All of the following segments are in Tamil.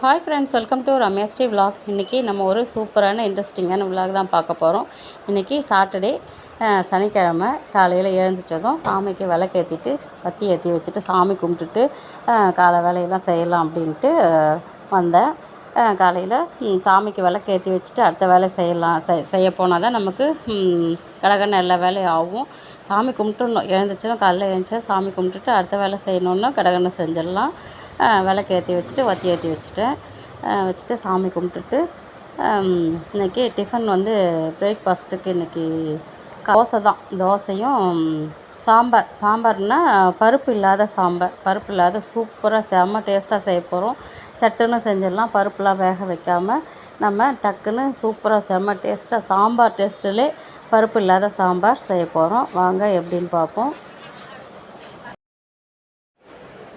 Hi friends welcome to Ramyasri vlog இன்றைக்கி நம்ம ஒரு சூப்பரான இன்ட்ரெஸ்டிங்கான விலாக் தான் பார்க்க போகிறோம் இன்றைக்கி சாட்டர்டே சனிக்கிழமை. காலையில் எழுந்திரிச்சதும் சாமிக்கு விளக்கேற்றிட்டு பற்றி ஏற்றி வச்சுட்டு சாமி கும்பிட்டுட்டு காலை வேலையெல்லாம் செய்யலாம் அப்படின்ட்டு வந்தேன். காலையில் சாமிக்கு விளக்கு ஏற்றி வச்சுட்டு அடுத்த வேலை செய்யலாம் செய் செய்ய போனால் தான் நமக்கு ம், எல்லா வேலையும் ஆகும். சாமி கும்பிட்டுணும் எழுந்திரிச்சதும் காலையில் எழுந்திரிச்சா சாமி கும்பிட்டுட்டு அடுத்த வேலை செய்யணுன்னா கடகடன்னு செஞ்சிடலாம். விளக்கு ஏற்றி வச்சுட்டு வத்தி ஏற்றி வச்சுட்டேன். வச்சுட்டு சாமி கும்பிட்டுட்டு இன்றைக்கி டிஃபன் வந்து பிரேக்ஃபாஸ்ட்டுக்கு இன்றைக்கி தோசை தான். தோசையும் சாம்பார். சாம்பார்னால் பருப்பு இல்லாத சாம்பார். பருப்பு இல்லாத சூப்பராக செம்ம டேஸ்ட்டாக செய்ய போகிறோம் சட்டுன்னு செஞ்சிடலாம். பருப்புலாம் வேக வைக்காமல் நம்ம டக்குன்னு சூப்பராக செம்ம டேஸ்ட்டாக சாம்பார் டேஸ்ட்டிலே பருப்பு இல்லாத சாம்பார் செய்ய போகிறோம் வாங்க எப்படின்னு பார்ப்போம்.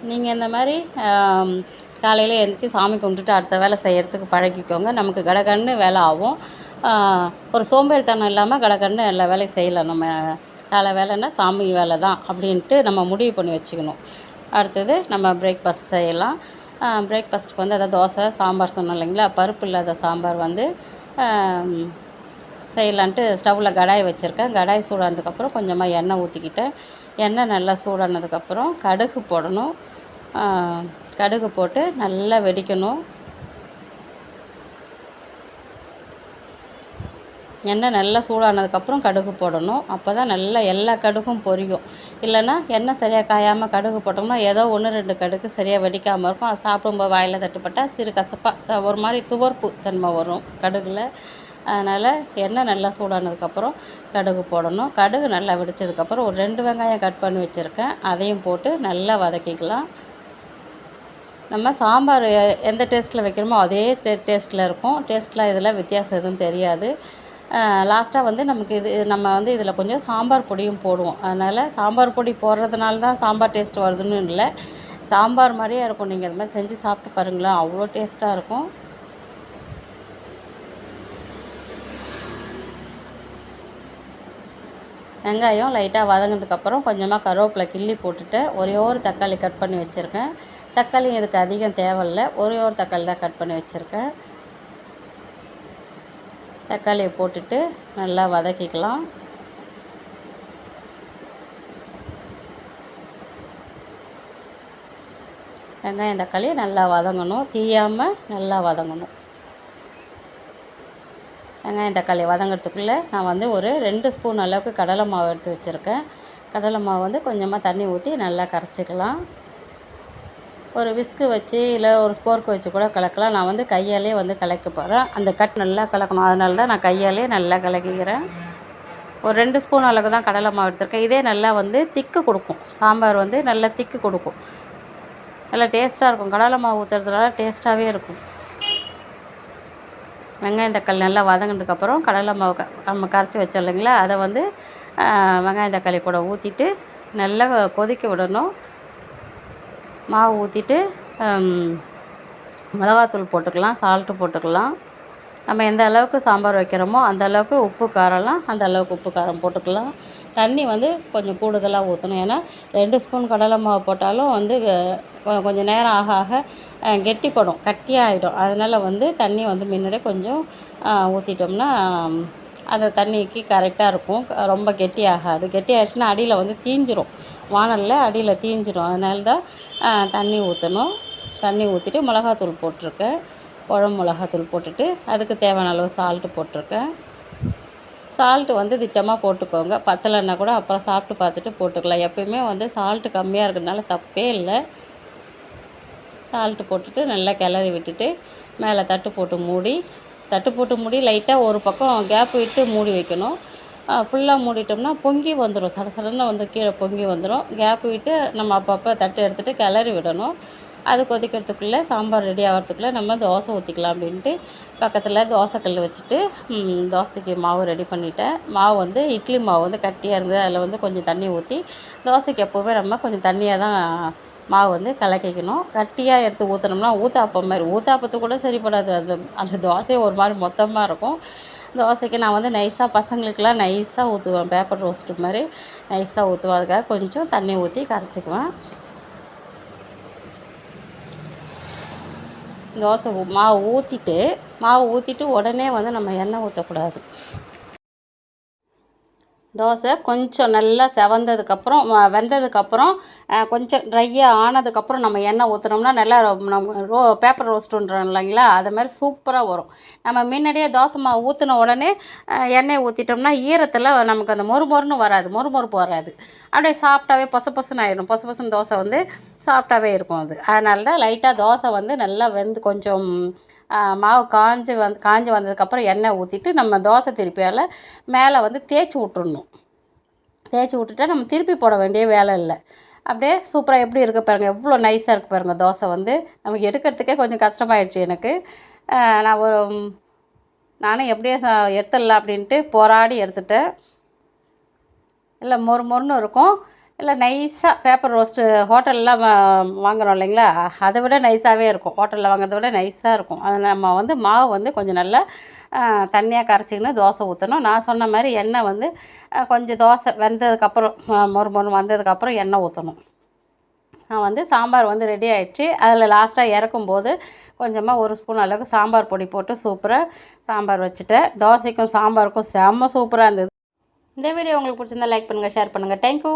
நீங்கள் இந்த மாதிரி காலையில் எழுந்திரிச்சி சாமி கும்பிட்டுட்டு அடுத்த வேலை செய்கிறதுக்கு பழகிக்கோங்க. நமக்கு கடகடன்னு வேலை ஆகும். ஒரு சோம்பேறித்தனம் இல்லாமல் கடகடன்னு எல்லா வேலையும் செய்யலாம். நம்ம காலை வேலைன்னா சாமி வேலை தான் அப்படின்ட்டு நம்ம முடிவு பண்ணி வச்சுக்கணும். அடுத்தது நம்ம பிரேக்ஃபாஸ்ட் செய்யலாம். பிரேக்ஃபாஸ்ட்டுக்கு வந்து அதாவது தோசை சாம்பார் சொன்னோம் இல்லைங்களா? பருப்பு இல்லாத சாம்பார் வந்து செய்யலான்ட்டு ஸ்டவ்வில் கடாய் வச்சுருக்கேன். கடாய் சூடானதுக்கப்புறம் கொஞ்சமாக எண்ணெய் ஊற்றிக்கிட்டேன் எண்ணெய் நல்லா சூடானதுக்கப்புறம் கடுகு போடணும். கடுகு போட்டு நல்லா வெடிக்கணும். எண்ணெய் நல்லா சூடானதுக்கப்புறம் கடுகு போடணும். அப்போ தான் நல்லா எல்லா கடுகும் பொரியும். இல்லைன்னா எண்ணெய் சரியாக காயாமல் கடுகு போட்டோம்னா ஏதோ ஒன்று ரெண்டு கடுகு சரியாக வெடிக்காமல் இருக்கும். அது சாப்பிடும்போது வாயில் தட்டுப்பட்டால் சிறு கசப்பாக ஒரு மாதிரி துவர்ப்பு தன்மை வரும் கடுகில். அதனால் எண்ணெய் நல்லா சூடானதுக்கப்புறம் கடுகு போடணும். கடுகு நல்லா வெடிச்சதுக்கப்புறம் ஒரு ரெண்டு வெங்காயம் கட் பண்ணி வச்சுருக்கேன். அதையும் போட்டு நல்லா வதக்கிக்கலாம். நம்ம சாம்பார் எந்த டேஸ்ட்டில் வைக்கிறோமோ அதே டே டேஸ்ட்டில் இருக்கும். டேஸ்ட்லாம் இதில் வித்தியாசம் எதுவும் தெரியாது. லாஸ்ட்டாக வந்து நமக்கு இது நம்ம வந்து இதில் கொஞ்சம் சாம்பார் பொடியும் போடுவோம். அதனால் சாம்பார் பொடி போடுறதுனால தான் சாம்பார் டேஸ்ட் வருதுன்னு இல்லை. சாம்பார் மாதிரியே இருக்கும். நீங்கள் இது மாதிரி செஞ்சு சாப்பிட்டு பாருங்களேன். அவ்வளோ டேஸ்ட்டாக இருக்கும். வெங்காயம் லைட்டாக வதங்கினதுக்கப்புறம் கொஞ்சமாக கருவேப்பிலை கிள்ளி போட்டுட்டு ஒரே ஒரு தக்காளி கட் பண்ணி வச்சுருக்கேன். தக்காளி இதுக்கு அதிகம் தேவையில்ல. ஒரே ஒரு தக்காளி தான் கட் பண்ணி வச்சுருக்கேன். தக்காளியை போட்டுட்டு நல்லா வதக்கிக்கலாம். வெங்காயம் தக்காளி நல்லா வதங்கணும். தீயாமல் நல்லா வதங்கணும். வெங்காயம் தக்காளி வதங்கிறதுக்குள்ளே நான் வந்து ஒரு ரெண்டு ஸ்பூன் அளவுக்கு கடலை மாவு எடுத்து வச்சுருக்கேன். கடலை மாவு வந்து கொஞ்சமாக தண்ணி ஊற்றி நல்லா கரைச்சிக்கலாம். ஒரு விஸ்கு வச்சு இல்லை ஒரு ஸ்போர்க்கு வச்சு கூட கலக்கலாம். நான் வந்து கையாலே வந்து கலக்க போகிறேன் அந்த கட் நல்லா கலக்கணும். அதனால தான் நான் கையாலே நல்லா கலக்கிக்கிறேன். ஒரு ரெண்டு ஸ்பூன் அளவுக்கு தான் கடலை மாவு எடுத்துருக்கேன். இதே நல்லா வந்து திக்கு கொடுக்கும். சாம்பார் வந்து நல்லா திக்கு கொடுக்கும். நல்லா டேஸ்ட்டாக இருக்கும். கடலை மாவு ஊற்றுறதுனால டேஸ்ட்டாகவே இருக்கும். வெங்காயம் தக்காளி நல்லா வதங்கினதுக்கப்புறம் கடலை மாவு க நம்ம கரைச்சி வச்சோம் இல்லைங்களா? அதை வந்து வெங்காயம் தக்காளி கூட ஊற்றிட்டு நல்லா கொதிக்க விடணும். மாவு ஊற்றிட்டு மிளகாத்தூள் போட்டுக்கலாம் சால்ட்டு போட்டுக்கலாம். நம்ம எந்த அளவுக்கு சாம்பார் வைக்கிறோமோ அந்த அளவுக்கு உப்பு காரம்லாம் அந்த அளவுக்கு உப்பு காரம் போட்டுக்கலாம். தண்ணி வந்து கொஞ்சம் கூடுதலாக ஊற்றணும் ஏன்னா ரெண்டு ஸ்பூன் கடலை மாவு போட்டாலும் வந்து கொஞ்சம் நேரம் ஆக ஆக கெட்டிப்படும் கட்டியாகிடும் அதனால் வந்து தண்ணி வந்து முன்னாடியே கொஞ்சம் ஊற்றிட்டோம்னா அந்த தண்ணிக்கு கரெக்டாக இருக்கும். ரொம்ப கெட்டி ஆகாது. கெட்டி ஆகிடுச்சுன்னா அடியில் வந்து தீஞ்சிரும். வானலில் அடியில் தீஞ்சிரும். அதனால தான் தண்ணி ஊற்றணும் தண்ணி ஊற்றிட்டு மிளகாத்தூள் போட்டிருக்கேன். குழம்பு மிளகாத்தூள் போட்டுட்டு அதுக்கு தேவையான அளவு சால்ட்டு போட்டிருக்கேன். சால்ட்டு வந்து திட்டமாக போட்டுக்கோங்க. பத்தலைன்னா கூட அப்புறம் சாப்பிட்டு பார்த்துட்டு போட்டுக்கலாம். எப்பயுமே வந்து சால்ட்டு கம்மியாக இருக்கிறதுனால தப்பே இல்லை. சால்ட்டு போட்டுட்டு நல்லா கிளறி விட்டுட்டு மேலே தட்டு போட்டு மூடி தட்டு போட்டு மூடி லைட்டாக ஒரு பக்கம் கேப் விட்டு மூடி வைக்கணும். ஃபுல்லாக மூடிட்டோம்னா பொங்கி வந்துடும் சட சடன்னு வந்து கீழே பொங்கி வந்துடும் கேப் விட்டு நம்ம அப்பப்போ தட்டு எடுத்துகிட்டு கிளறி விடணும். அது கொதிக்கிறதுக்குள்ளே சாம்பார் ரெடி ஆகிறதுக்குள்ளே நம்ம தோசை ஊற்றிக்கலாம் அப்படின்ட்டு பக்கத்தில் தோசைக்கல் வச்சுட்டு தோசைக்கு மாவு ரெடி பண்ணிட்டேன். மாவு வந்து இட்லி மாவு வந்து கட்டியாக இருந்தது. அதில் வந்து கொஞ்சம் தண்ணி ஊற்றி தோசைக்கு எப்போவுமே நம்ம கொஞ்சம் தண்ணியாக தான் மாவு வந்து கலக்கிக்கணும். கட்டியாக எடுத்து ஊற்றினோம்னா ஊத்தாப்பம் மாதிரி. ஊத்தாப்பத்து கூட சரிப்படாது. அது அந்த தோசையே ஒரு மாதிரி மொத்தமாக இருக்கும். தோசைக்கு நான் வந்து நைஸாக பசங்களுக்கெல்லாம் நைஸாக ஊற்றுவேன் பேப்பர் ரோஸ்ட்டு மாதிரி நைஸாக ஊற்றுவேன் அதுக்காக கொஞ்சம் தண்ணி ஊற்றி கரைச்சிக்குவேன். தோசை ஊ- மாவு ஊற்றிட்டு மாவு ஊற்றிட்டு உடனே வந்து நம்ம எண்ணெய் ஊற்றக்கூடாது தோசை கொஞ்சம் நல்லா செவந்ததுக்கப்புறம் வெந்ததுக்கப்புறம் கொஞ்சம் ட்ரையாக ஆனதுக்கப்புறம் நம்ம எண்ணெய் ஊற்றுனோம்னா நல்லா நம்ம ரோ பேப்பர் ரோஸ்ட்டுன்றோம் இல்லைங்களா? அது மாதிரி சூப்பராக வரும். நம்ம முன்னாடியே தோசை மாவு ஊற்றின உடனே எண்ணெய் ஊற்றிட்டோம்னா ஈரத்தில் நமக்கு அந்த மொறு மொறுன்னு வராது மொறு மொறுப்பு வராது. அப்படியே சாப்பிட்டாவே பொச பொசுன்னு ஆயிடும். பொச பொசுன்னு தோசை வந்து சாப்பிட்டாவே இருக்கும் அது. அதனால தான் லைட்டாக தோசை வந்து நல்லா வெந்து கொஞ்சம் மாவு காஞ்சு வந்து காஞ்சு வந்ததுக்கப்புறம் எண்ணெய் ஊற்றிட்டு நம்ம தோசை திருப்பியால் மேலே வந்து தேய்ச்சி விட்டுடணும் தேய்ச்சி விட்டுட்டா நம்ம திருப்பி போட வேண்டிய வேலை இல்லை. அப்படியே சூப்பராக எப்படி இருக்குது பாருங்கள் எவ்வளோ நைஸாக இருக்குது பாருங்கள் தோசை வந்து. நமக்கு எடுக்கிறதுக்கே கொஞ்சம் கஷ்டமாயிடுச்சு எனக்கு. நான் ஒரு நானும் எப்படியே எடுத்துடலாம் அப்படின்ட்டு போராடி எடுத்துட்டேன். இல்லை மொறு மொறுன்னு இருக்கும். இல்லை நைஸாக பேப்பர் ரோஸ்ட்டு ஹோட்டல்லாம் வாங்குகிறோம் இல்லைங்களா? அதை விட நைஸாகவே இருக்கும். ஹோட்டலில் வாங்குறத விட நைஸாக இருக்கும். அதை நம்ம வந்து மாவு வந்து கொஞ்சம் நல்லா தண்ணியாக கரைச்சிக்கின்னு தோசை ஊற்றணும் நான் சொன்ன மாதிரி எண்ணெய் வந்து கொஞ்சம் தோசை வெந்ததுக்கப்புறம் மொறு மொறு வந்ததுக்கப்புறம் எண்ணெய் ஊற்றணும் நான் வந்து சாம்பார் வந்து ரெடி ஆகிடுச்சு அதில் லாஸ்ட்டாக இறக்கும்போது கொஞ்சமாக ஒரு ஸ்பூன் அளவுக்கு சாம்பார் பொடி போட்டு சூப்பராக சாம்பார் வச்சுட்டேன். தோசைக்கும் சாம்பாருக்கும் செம்ம சூப்பராக இருந்தது. இந்த வீடியோ உங்களுக்கு பிடிச்சிருந்தா லைக் பண்ணுங்கள் ஷேர் பண்ணுங்கள் தேங்க்யூ